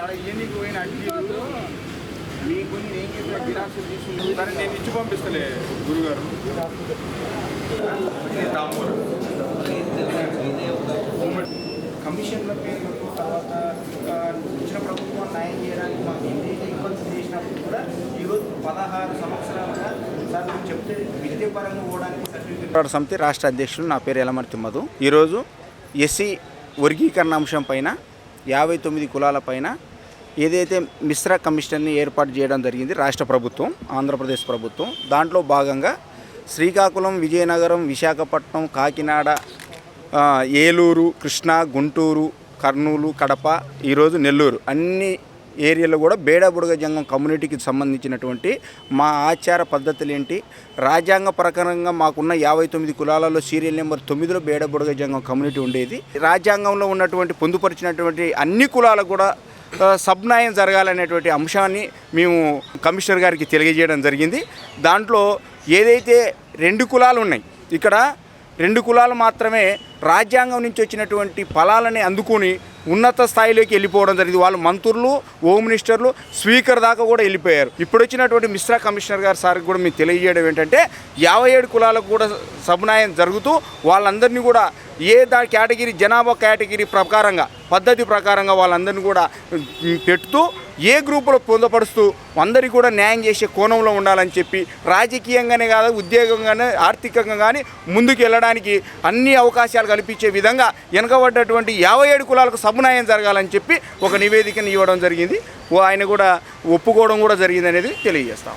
ఆడ ఎన్నికి పోయిన అడ్డీలు మీకు ఏం చెప్పిన తీసుకుని సరే నేను ఇచ్చి పంపిస్తలే గురుగారు. కమిషన్ల పేర్లకు తర్వాత ఇంకా వచ్చిన ప్రభుత్వం న్యాయం చేయడానికి మాకు ఏదైతే ఇబ్బంది చేసినప్పుడు కూడా ఈరోజు పదహారు సంవత్సరాలుగా సార్ మీరు చెప్తే విద్యాపరంగా పోవడానికి సర్టిఫికేట్ సమితి రాష్ట్ర అధ్యక్షులు నా పేరు ఎలమర్తి మధు ఈరోజు ఎస్సీ వర్గీకరణ అంశం పైన యాభై తొమ్మిది కులాల పైన ఏదైతే మిశ్ర కమిషన్ని ఏర్పాటు చేయడం జరిగింది రాష్ట్ర ప్రభుత్వం ఆంధ్రప్రదేశ్ ప్రభుత్వం దాంట్లో భాగంగా శ్రీకాకుళం విజయనగరం విశాఖపట్నం కాకినాడ ఏలూరు కృష్ణా గుంటూరు కర్నూలు కడప ఈరోజు నెల్లూరు అన్ని ఏరియాలో కూడా బేడాబుడగ జంగం కమ్యూనిటీకి సంబంధించినటువంటి మా ఆచార పద్ధతులు ఏంటి? రాజ్యాంగ ప్రకారంగా మాకున్న యాభై తొమ్మిది కులాలలో సీరియల్ నెంబర్ తొమ్మిదిలో బేడబుడగ జంగం కమ్యూనిటీ ఉండేది. రాజ్యాంగంలో ఉన్నటువంటి పొందుపరిచినటువంటి అన్ని కులాలకు కూడా సబ్నాయం జరగాలనేటువంటి అంశాన్ని మేము కమిషనర్ గారికి తెలియజేయడం జరిగింది. దాంట్లో ఏదైతే రెండు కులాలు ఉన్నాయి ఇక్కడ రెండు కులాలు మాత్రమే రాజ్యాంగం నుంచి వచ్చినటువంటి ఫలాలని అందుకొని ఉన్నత స్థాయిలోకి వెళ్ళిపోవడం జరిగింది. వాళ్ళు మంత్రులు హోమ్ మినిస్టర్లు స్పీకర్ దాకా కూడా వెళ్ళిపోయారు. ఇప్పుడు వచ్చినటువంటి మిశ్రా కమిషనర్ గారు సార్కి కూడా మీకు తెలియజేయడం ఏంటంటే యాభై ఏడు కులాలకు కూడా సబనాయం జరుగుతూ వాళ్ళందరినీ కూడా ఏ దా కేటగిరీ జనాభా కేటగిరీ ప్రకారంగా పద్ధతి ప్రకారంగా వాళ్ళందరినీ కూడా పెడుతూ ఏ గ్రూపులో పొందపరుస్తూ అందరికీ కూడా న్యాయం చేసే కోణంలో ఉండాలని చెప్పి రాజకీయంగానే కాదు ఉద్యోగంగానే ఆర్థికంగా కానీ ముందుకు వెళ్ళడానికి అన్ని అవకాశాలు కల్పించే విధంగా వెనకబడ్డటువంటి యాభై ఏడు కులాలకు సమునాయం జరగాలని చెప్పి ఒక నివేదికను ఇవ్వడం జరిగింది. ఓ ఆయన కూడా ఒప్పుకోవడం కూడా జరిగింది అనేది తెలియజేస్తాం.